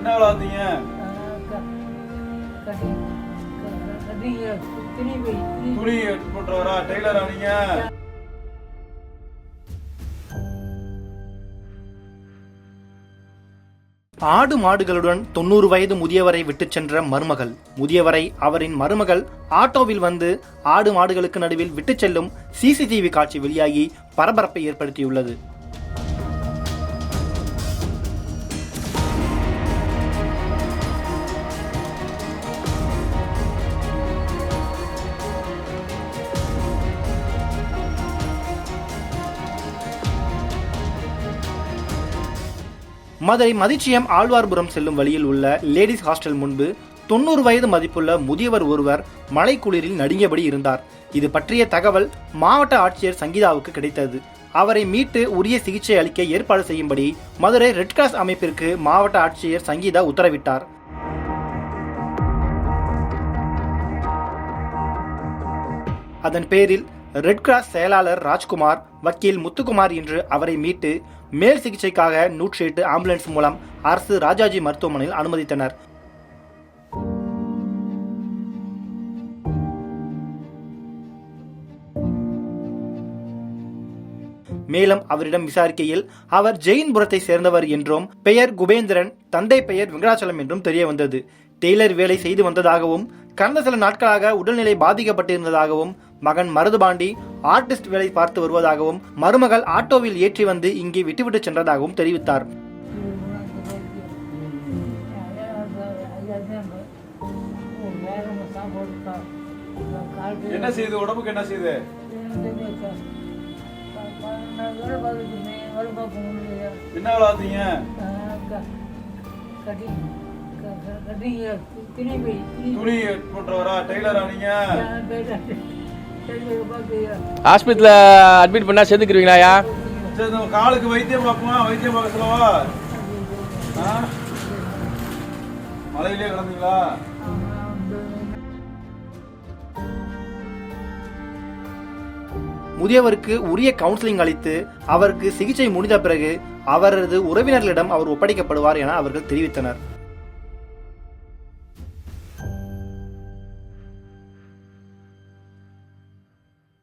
என்ன வேலை துணி போட்டுறவரா டெய்லரா நீங்க ஆடு மாடுகளுடன் தொண்ணூறு வயது முதியவரை விட்டு சென்ற மருமகள். முதியவரை அவரின் மருமகள் ஆட்டோவில் வந்து ஆடு மாடுகளுக்கு நடுவில் விட்டு செல்லும் சிசிடிவி காட்சி வெளியாகி பரபரப்பை ஏற்படுத்தியுள்ளது. மதுரை மதிச்சியம் ஆழ்வார்புரம் செல்லும் வழியில் உள்ள லேடிஸ் ஹாஸ்டல் முன்பு தொண்ணூறு வயது மதிப்புள்ள முதியவர் ஒருவர் மலைக்குளிரில் நடுங்கியபடி இருந்தார். இது பற்றிய தகவல் மாவட்ட ஆட்சியர் சங்கீதாவுக்கு கிடைத்தது. அவரை மீட்டு உரிய சிகிச்சை அளிக்க ஏற்பாடு செய்யும்படி மதுரை ரெட் கிராஸ் அமைப்பிற்கு மாவட்ட ஆட்சியர் சங்கீதா உத்தரவிட்டார். அதன் பேரில் ரெட் கிராஸ் செயலாளர் ராஜ்குமார் வக்கீல் முத்துக்குமார் என்று அவரை மீட்டு மேல் சிகிச்சைக்காக நூற்றி எட்டு ஆம்புலன்ஸ் மூலம் அரசு ராஜாஜி மருத்துவமனையில் அனுமதித்தனர். மேலும் அவரிடம் விசாரிக்கையில் அவர் ஜெயின்புரத்தை சேர்ந்தவர் என்றும் பெயர் குபேந்திரன் தந்தை பெயர் வெங்கடாச்சலம் என்றும் தெரிய வந்தது டெய்லர் வேலை செய்து வந்ததாகவும் கடந்த சில நாட்களாக உடல்நிலை பாதிக்கப்பட்டிருந்ததாகவும் மகன் மருதுபாண்டி ஆர்டிஸ்ட் வேலை பார்த்து வருவதாகவும் மருமகள் ஆட்டோவில் ஏற்றி வந்து இங்கே விட்டுவிட்டு சென்றதாகவும் தெரிவித்தார். என்ன செய்யுது உடம்புக்கு என்ன செய்யுது என்ன வேலை பார்த்தீங்க கட்டி கட்டிங்க. துணி வை துணி துணி போட்டுறவரா டெய்லரா நீங்க? ஹாஸ்பிட்டலில் அட்மிட் பண்ணால் சேர்ந்துக்கிருவீங்களாயா சரி காலுக்கு வைத்தியம் பார்ப்போமா? வைத்தியம் பார்க்க சொல்லவா? மலையிலே கிடந்தீங்களா? முதியவருக்கு உரிய கவுன்சிலிங் அளித்து அவருக்கு சிகிச்சை முடிந்த பிறகு அவரது உறவினர்களிடம் அவர் ஒப்படைக்கப்படுவார் என அவர்கள் தெரிவித்தனர்.